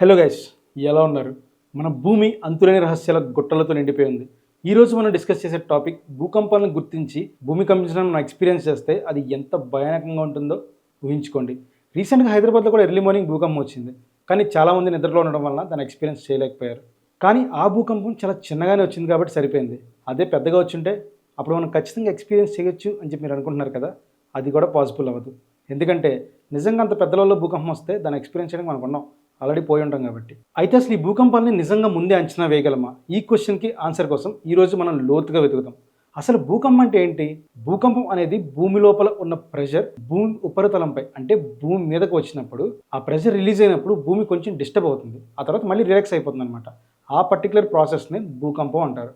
Hello guys ఎలా ఉన్నారు? మన భూమి అంతులేని రహస్యాల గుట్టలతో నిండిపోయింది. ఈరోజు మనం డిస్కస్ చేసే టాపిక్ భూకంపాలను గుర్తించి భూమి కంపించడం మనం ఎక్స్పీరియన్స్ చేస్తే అది ఎంత భయానకంగా ఉంటుందో ఊహించుకోండి. రీసెంట్గా హైదరాబాద్లో కూడా ఎర్లీ మార్నింగ్ భూకంపం వచ్చింది. కానీ చాలామంది నిద్రలో ఉండడం వలన దాన్ని ఎక్స్పీరియన్స్ చేయలేకపోయారు. కానీ ఆ భూకంపం చాలా చిన్నగానే వచ్చింది కాబట్టి సరిపోయింది. అదే పెద్దగా వచ్చుంటే అప్పుడు మనం ఖచ్చితంగా ఎక్స్పీరియన్స్ చేయొచ్చు అని చెప్పి మీరు అనుకుంటున్నారు కదా అది కూడా పాసిబుల్ అవ్వదు. ఎందుకంటే నిజంగా అంత పెద్ద భూకంపం వస్తే దాన్ని ఎక్స్పీరియన్స్ చేయడానికి మనకు ఉన్నాం. ఆల్రెడీ పోయి ఉంటాం కాబట్టి. అయితే అసలు ఈ భూకంపాలని నిజంగా ముందే అంచనా వేయగలమా? ఈ క్వశ్చన్కి ఆన్సర్ కోసం ఈరోజు మనం లోతుగా వెతుకుతాం అసలు భూకంపం అంటే ఏంటి? భూకంపం అనేది భూమి లోపల ఉన్న ప్రెషర్ భూమి ఉపరితలంపై అంటే భూమి మీదకు వచ్చినప్పుడు ఆ ప్రెషర్ రిలీజ్ అయినప్పుడు భూమి కొంచెం డిస్టర్బ్ అవుతుంది. ఆ తర్వాత మళ్ళీ రిలాక్స్ అయిపోతుంది అనమాట ఆ పర్టికులర్ ప్రాసెస్ని భూకంపం అంటారు.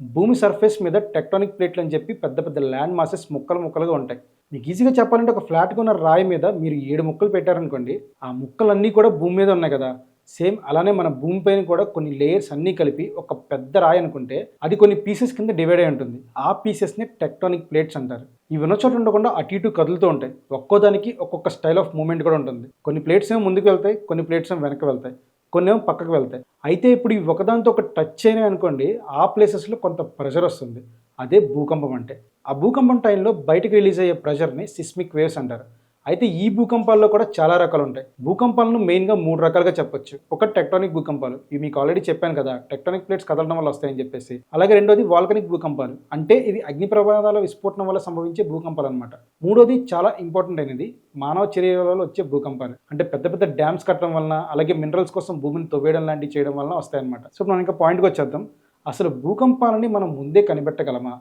భూమి సర్ఫేస్ మీద టెక్టానిక్ ప్లేట్లు అని చెప్పి పెద్ద పెద్ద ల్యాండ్ మాసెస్ ముక్కలు ముక్కలుగా ఉంటాయి. మీకు ఈజీగా చెప్పాలంటే ఒక ఫ్లాట్గా ఉన్న రాయి మీద మీరు ఏడు ముక్కలు పెట్టారనుకోండి ఆ ముక్కలన్నీ కూడా భూమి మీద ఉన్నాయి కదా. సేమ్ అలానే మన భూమి పైన కూడా కొన్ని లేయర్స్ అన్నీ కలిపి ఒక పెద్ద రాయి అనుకుంటే అది కొన్ని పీసెస్ కింద డివైడ్ అయి ఉంటుంది. ఆ పీసెస్ని టెక్టానిక్ ప్లేట్స్ అంటారు. ఇవి ఉన్న చోట ఉండకుండా అటు ఇటు కదులుతూ ఉంటాయి. ఒక్కో దానికి ఒక్కొక్క స్టైల్ ఆఫ్ మూమెంట్ కూడా ఉంటుంది. కొన్ని ప్లేట్స్ ఏమో ముందుకు వెళ్తాయి కొన్ని ప్లేట్స్ ఏమో వెనక్కి వెళ్తాయి కొన్ని ఏమో పక్కకు వెళ్తాయి. అయితే ఇప్పుడు ఇవి ఒకదానితో ఒక టచ్ అయినాయి అనుకోండి ఆ ప్లేసెస్లో కొంత ప్రెషర్ వస్తుంది. అదే భూకంపం అంటే. ఆ భూకంపం టైంలో బయటకు రిలీజ్ అయ్యే ప్రెషర్ని సిస్మిక్ వేవ్స్ అంటారు. అయితే ఈ భూకంపాల్లో కూడా చాలా రకాలు ఉంటాయి. భూకంపాలను మెయిన్గా మూడు రకాలుగా చెప్పొచ్చు. ఒకటి టెక్టానిక్ భూకంపాలు. ఇవి మీకు ఆల్రెడీ చెప్పాను కదా టెక్టానిక్ ప్లేట్స్ కదలడం వల్ల వస్తాయని చెప్పేసి. అలాగే రెండోది వాల్కనిక్ భూకంపాలు. అంటే ఇవి అగ్ని ప్రమాదాల విస్ఫోటనం వల్ల సంభవించే భూకంపాలు అనమాట మూడోది చాలా ఇంపార్టెంట్ అయినది మానవ చర్యల వల్ల వచ్చే భూకంపాలు. అంటే పెద్ద పెద్ద డ్యామ్స్ కట్టడం వలన అలాగే మినరల్స్ కోసం భూమిని తవ్వేయడం లాంటివి చేయడం వలన వస్తాయన్నమాట. సో మనం ఇంకా పాయింట్కి వచ్చేద్దాం. అసలు భూకంపాలని మనం ముందే కనిపెట్టగలమా?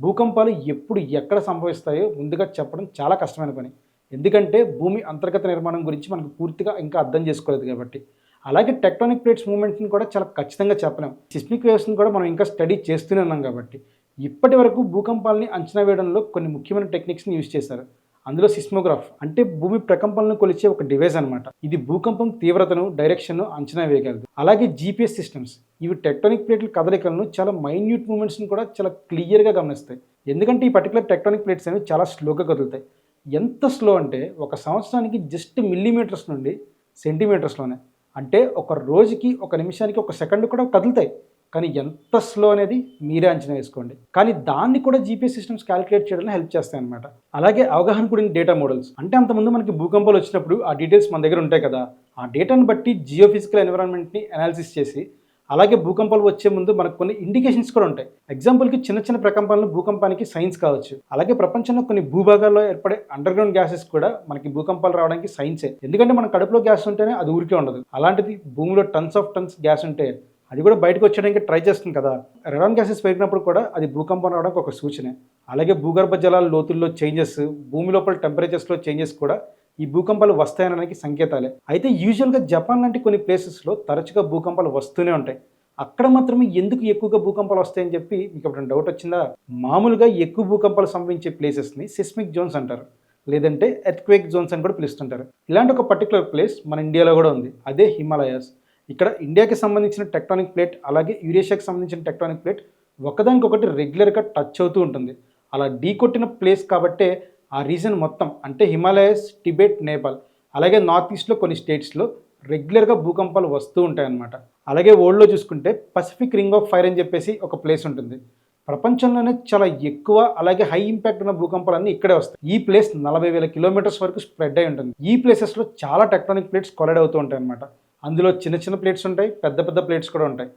భూకంపాలు ఎప్పుడు ఎక్కడ సంభవిస్తాయో ముందుగా చెప్పడం చాలా కష్టమైన పని. ఎందుకంటే భూమి అంతర్గత నిర్మాణం గురించి మనకు పూర్తిగా ఇంకా అర్థం చేసుకోలేదు కాబట్టి. అలాగే టెక్టానిక్ ప్లేట్స్ మూమెంట్ని కూడా చాలా ఖచ్చితంగా చెప్పలేం. సిస్మిక్ వేవ్స్ని కూడా మనం ఇంకా స్టడీ చేస్తూనే ఉన్నాం కాబట్టి. ఇప్పటి వరకు భూకంపాలని అంచనా వేయడంలో కొన్ని ముఖ్యమైన టెక్నిక్స్ని యూజ్ చేశారు. అందులో సిస్మోగ్రాఫ్ అంటే భూమి ప్రకంపనను కొలిచే ఒక డివైస్ అనమాట ఇది భూకంపం తీవ్రతను డైరెక్షన్ను అంచనా వేయగలదు. అలాగే జీపీఎస్ సిస్టమ్స్. ఇవి టెక్టానిక్ ప్లేట్ల కదలికలను చాలా మైన్యూట్ మూమెంట్స్ని కూడా చాలా క్లియర్గా గమనిస్తాయి. ఎందుకంటే ఈ పర్టికులర్ టెక్టానిక్ ప్లేట్స్ అనేవి చాలా స్లోగా కదులుతాయి. ఎంత స్లో అంటే ఒక సంవత్సరానికి జస్ట్ మిల్లీమీటర్స్ నుండి సెంటీమీటర్స్లోనే అంటే ఒక రోజుకి ఒక నిమిషానికి ఒక సెకండ్ కూడా కదులుతాయి. కానీ ఎంత స్లో అనేది మీరే అంచనా వేసుకోండి. కానీ దాన్ని కూడా జీపీఎస్ సిస్టమ్స్ క్యాలిక్యులేట్ చేయడానికి హెల్ప్ చేస్తాయి అనమాట అలాగే అవగాహన కూడిన డేటా మోడల్స్ అంటే అంతకుముందు మనకి భూకంపాలు వచ్చినప్పుడు ఆ డీటెయిల్స్ మన దగ్గర ఉంటాయి కదా. ఆ డేటాను బట్టి జియోఫిజికల్ ఎన్విరాన్మెంట్ని అనాలిసిస్ చేసి అలాగే భూకంపాలు వచ్చే ముందు మనకు కొన్ని ఇండికేషన్స్ కూడా ఉంటాయి. ఎగ్జాంపుల్కి చిన్న చిన్న ప్రకంపాలను భూకంపానికి సైన్స్ కావచ్చు. అలాగే ప్రపంచంలో కొన్ని భూభాగాల్లో ఏర్పడే అండర్ గ్రౌండ్ గ్యాసెస్ కూడా మనకి భూకంపాలు రావడానికి సైన్సే ఎందుకంటే మన కడుపులో గ్యాస్ ఉంటేనే అది ఊరికే ఉండదు. అలాంటిది భూమిలో టన్స్ ఆఫ్ టన్స్ గ్యాస్ ఉంటే అది కూడా బయటకు వచ్చడానికి ట్రై చేస్తుంది కదా. రెడాన్ గ్యాసెస్ పెరిగినప్పుడు కూడా అది భూకంపం రావడానికి ఒక సూచనే. అలాగే భూగర్భ జలాల లోతుల్లో చేంజెస్ భూమి లోపల టెంపరేచర్స్లో చేంజెస్ కూడా ఈ భూకంపాలు వస్తాయనడానికి సంకేతాలే. అయితే యూజువల్గా జపాన్ లాంటి కొన్ని ప్లేసెస్లో తరచుగా భూకంపాలు వస్తూనే ఉంటాయి. అక్కడ మాత్రమే ఎందుకు ఎక్కువగా భూకంపాలు వస్తాయని చెప్పి మీకు ఎప్పుడైనా డౌట్ వచ్చిందా? మామూలుగా ఎక్కువ భూకంపాలు సంభవించే ప్లేసెస్ని సిస్మిక్ జోన్స్ అంటారు. లేదంటే ఎర్త్క్వేక్ జోన్స్ అని కూడా పిలుస్తుంటారు. ఇలాంటి ఒక పర్టికులర్ ప్లేస్ మన ఇండియాలో కూడా ఉంది. అదే హిమాలయాస్. ఇక్కడ ఇండియాకి సంబంధించిన టెక్టానిక్ ప్లేట్ అలాగే యూరేషియాకి సంబంధించిన టెక్టానిక్ ప్లేట్ ఒకదానికొకటి రెగ్యులర్గా టచ్ అవుతూ ఉంటుంది. అలా ఢీ కొట్టిన ప్లేస్ కాబట్టే ఆ రీజన్ మొత్తం అంటే హిమాలయస్ టిబెట్ నేపాల్ అలాగే నార్త్ ఈస్ట్లో కొన్ని స్టేట్స్లో రెగ్యులర్గా భూకంపాలు వస్తూ ఉంటాయన్నమాట. అలాగే వరల్డ్లో చూసుకుంటే పసిఫిక్ రింగ్ ఆఫ్ ఫైర్ అని చెప్పేసి ఒక ప్లేస్ ఉంటుంది. ప్రపంచంలోనే చాలా ఎక్కువ అలాగే హై ఇంపాక్ట్ ఉన్న భూకంపాలన్నీ ఇక్కడే వస్తాయి. ఈ ప్లేస్ నలభై వేల కిలోమీటర్స్ వరకు స్ప్రెడ్ అయి ఉంటుంది. ఈ ప్లేసెస్లో చాలా టెక్టానిక్ ప్లేట్స్ కొలైడ్ అవుతూ ఉంటాయి అన్నమాట అందులో చిన్న చిన్న ప్లేట్స్ ఉంటాయి పెద్ద పెద్ద ప్లేట్స్ కూడా ఉంటాయి.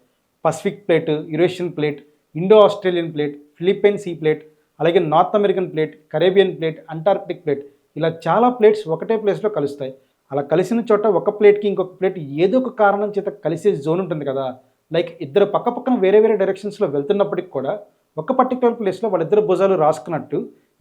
Pacific plate Eurasian plate Indo Australian plate Philippine sea plate అలాగే North American plate Caribbean plate Antarctic plate. ఇలా చాలా ప్లేట్స్ ఒకటే ప్లేస్లో కలుస్తాయి. అలా కలిసిన చోట ఒక ప్లేట్కి ఇంకొక ప్లేట్ ఏదో ఒక కారణం చేత కలిసే జోన్ ఉంటుంది కదా. లైక్ ఇద్దరు పక్క పక్కన వేరే వేరే డైరెక్షన్స్లో వెళ్తున్నప్పటికి కూడా ఒక పర్టికులర్ ప్లేస్లో వాళ్ళిద్దరు భుజాలు రాసుకున్నట్టు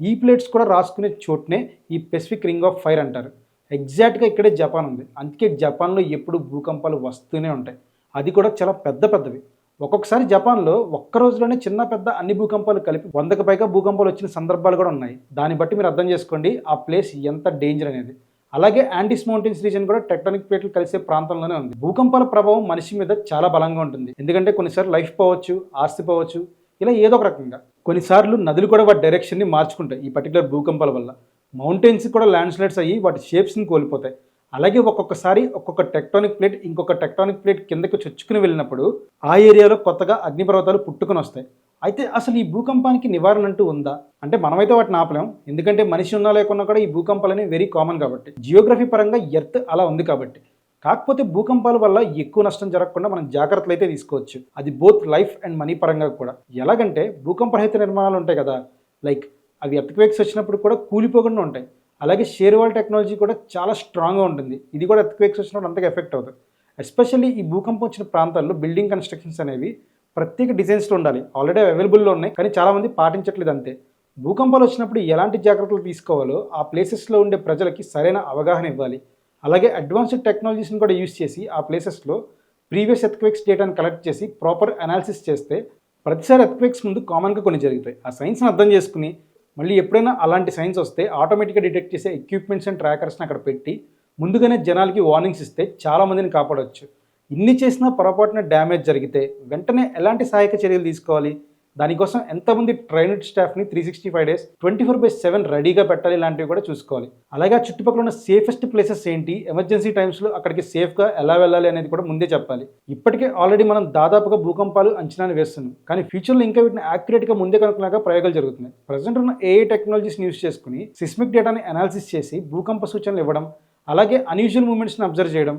ఈ ప్లేట్స్ కూడా రాసుకునే చోటునే ఈ పెసిఫిక్ రింగ్ ఆఫ్ ఫైర్ అంటారు. ఎగ్జాక్ట్గా ఇక్కడే జపాన్ ఉంది. అందుకే జపాన్లో ఎప్పుడు భూకంపాలు వస్తూనే ఉంటాయి. అది కూడా చాలా పెద్ద పెద్దవి. ఒక్కొక్కసారి జపాన్లో ఒక్క రోజులోనే చిన్న పెద్ద అన్ని భూకంపాలు కలిపి వందకు పైగా భూకంపాలు వచ్చిన సందర్భాలు కూడా ఉన్నాయి. దాన్ని బట్టి మీరు అర్థం చేసుకోండి ఆ ప్లేస్ ఎంత డేంజర్ అనేది. అలాగే యాండిస్ మౌంటైన్స్ రీజన్ కూడా టెక్టానిక్ ప్లేట్లు కలిసే ప్రాంతంలోనే ఉంది. భూకంపాల ప్రభావం మనిషి మీద చాలా బలంగా ఉంటుంది. ఎందుకంటే కొన్నిసార్లు లైఫ్ పోవచ్చు ఆస్తి పోవచ్చు ఇలా ఏదో ఒక రకంగా. కొన్నిసార్లు నదులు కూడా వాటి డైరెక్షన్ని మార్చుకుంటాయి ఈ పర్టికులర్ భూకంపాల వల్ల. మౌంటైన్స్ కూడా ల్యాండ్ స్లైడ్స్ అయ్యి వాటి షేప్స్ని కోల్పోతాయి. అలాగే ఒక్కొక్కసారి ఒక్కొక్క టెక్టానిక్ ప్లేట్ ఇంకొక టెక్టానిక్ ప్లేట్ కిందకి చొచ్చుకుని వెళ్ళినప్పుడు ఆ ఏరియాలో కొత్తగా అగ్నిపర్వతాలు పుట్టుకొని వస్తాయి. అయితే అసలు ఈ భూకంపానికి నివారణ అంటూ ఉందా? అంటే మనమైతే వాటిని ఆపలేం. ఎందుకంటే మనిషి ఉన్నా లేకున్నా కూడా ఈ భూకంపాలు అనేవి వెరీ కామన్ కాబట్టి. జియోగ్రఫీ పరంగా ఎర్త్ అలా ఉంది కాబట్టి. కాకపోతే భూకంపాల వల్ల ఎక్కువ నష్టం జరగకుండా మనం జాగ్రత్తలు అయితే తీసుకోవచ్చు. అది బోత్ లైఫ్ అండ్ మనీ పరంగా కూడా. ఎలాగంటే భూకంపరహిత నిర్మాణాలు ఉంటాయి కదా. లైక్ అవి ఎర్త్క్వేక్స్ వచ్చినప్పుడు కూడా కూలిపోకుండా ఉంటాయి. అలాగే షేర్వాల్ టెక్నాలజీ కూడా చాలా స్ట్రాంగ్గా ఉంటుంది. ఇది కూడా ఎర్త్క్వేక్స్ వచ్చినప్పుడు అంతగా ఎఫెక్ట్ అవుతుంది ఎస్పెషల్లీ ఈ భూకంపం వచ్చిన ప్రాంతాల్లో బిల్డింగ్ కన్స్ట్రక్షన్స్ అనేవి ప్రత్యేక డిజైన్స్లో ఉండాలి. ఆల్రెడీ అవైలబుల్లో ఉన్నాయి కానీ చాలామంది పాటించట్లేదు అంతే. భూకంపాలు వచ్చినప్పుడు ఎలాంటి జాగ్రత్తలు తీసుకోవాలో ఆ ప్లేసెస్లో ఉండే ప్రజలకి సరైన అవగాహన ఇవ్వాలి. అలాగే అడ్వాన్స్డ్ టెక్నాలజీస్ని కూడా యూస్ చేసి ఆ ప్లేసెస్లో ప్రీవియస్ ఎర్త్క్వేక్స్ డేటాను కలెక్ట్ చేసి ప్రాపర్ అనాలిసిస్ చేస్తే ప్రతిసారి ఎర్త్క్వేక్స్ ముందు కామన్గా కొన్ని జరుగుతాయి. ఆ సైన్స్ని అర్థం చేసుకుని మళ్ళీ ఎప్పుడైనా అలాంటి సైన్స్ వస్తే ఆటోమేటిక్గా డిటెక్ట్ చేసే ఎక్విప్మెంట్స్ అండ్ ట్రాకర్స్ని అక్కడ పెట్టి ముందుగానే జనాలకి వార్నింగ్స్ ఇస్తే చాలామందిని కాపాడవచ్చు ఇన్ని చేసినా పొరపాటున డ్యామేజ్ జరిగితే వెంటనే ఎలాంటి సహాయక చర్యలు తీసుకోవాలి? దానికోసం ఎంతమంది ట్రైనడ్ స్టాఫ్ని three sixty five days twenty four by seven రెడీగా పెట్టాలి ఇలాంటివి కూడా చూసుకోవాలి. అలాగే చుట్టుపక్కల ఉన్న సేఫెస్ట్ ప్లేసెస్ ఏంటి? ఎమర్జెన్సీ టైమ్స్లో అక్కడికి సేఫ్గా ఎలా వెళ్ళాలి అనేది కూడా ముందే చెప్పాలి. ఇప్పటికే ఆల్రెడీ మనం దాదాపుగా భూకంపాలు అంచనాను వేస్తున్నాం. కానీ ఫ్యూచర్లో ఇంకా వీటిని యాక్యురేట్గా ముందే కనుక్కున్నాక ప్రయోగాలు జరుగుతున్నాయి. ప్రజెంట్ ఉన్న ఏఐ టెక్నాలజీస్ని యూస్ చేసుకుని సిస్మిక్ డేటాని అనాలిసిస్ చేసి భూకంప సూచనలు ఇవ్వడం అలాగే అన్యూజువల్ మూమెంట్స్ని అబ్జర్వ్ చేయడం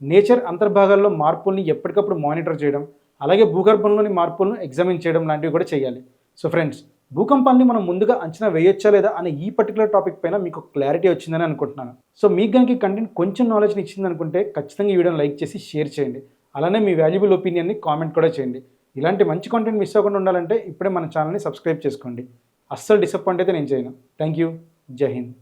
నేచర్ అంతర్భాగాల్లో మార్పుల్ని ఎప్పటికప్పుడు మానిటర్ చేయడం అలాగే భూగర్భంలోని మార్పులను ఎగ్జామిన్ చేయడం లాంటివి కూడా చేయాలి. సో ఫ్రెండ్స్ భూకంపాన్ని మనం ముందుగా అంచనా వేయొచ్చా లేదా అనే ఈ పర్టికులర్ టాపిక్ పైన మీకు క్లారిటీ వచ్చిందని అనుకుంటున్నాను. సో మీకు కనుక కంటెంట్ కొంచెం నాలెడ్జ్ని ఇచ్చింది అనుకుంటే ఖచ్చితంగా ఈ వీడియోని లైక్ చేసి షేర్ చేయండి. అలానే మీ వాల్యుబుల్ ఒపీనియన్ని కామెంట్ కూడా చేయండి. ఇలాంటి మంచి కంటెంట్ మిస్ అవ్వకుండా ఉండాలంటే ఇప్పుడే మన ఛానల్ని సబ్స్క్రైబ్ చేసుకోండి. అస్సలు డిసప్పాయింట్ అయితే నేను చేయను. థ్యాంక్ యూ జై హింద్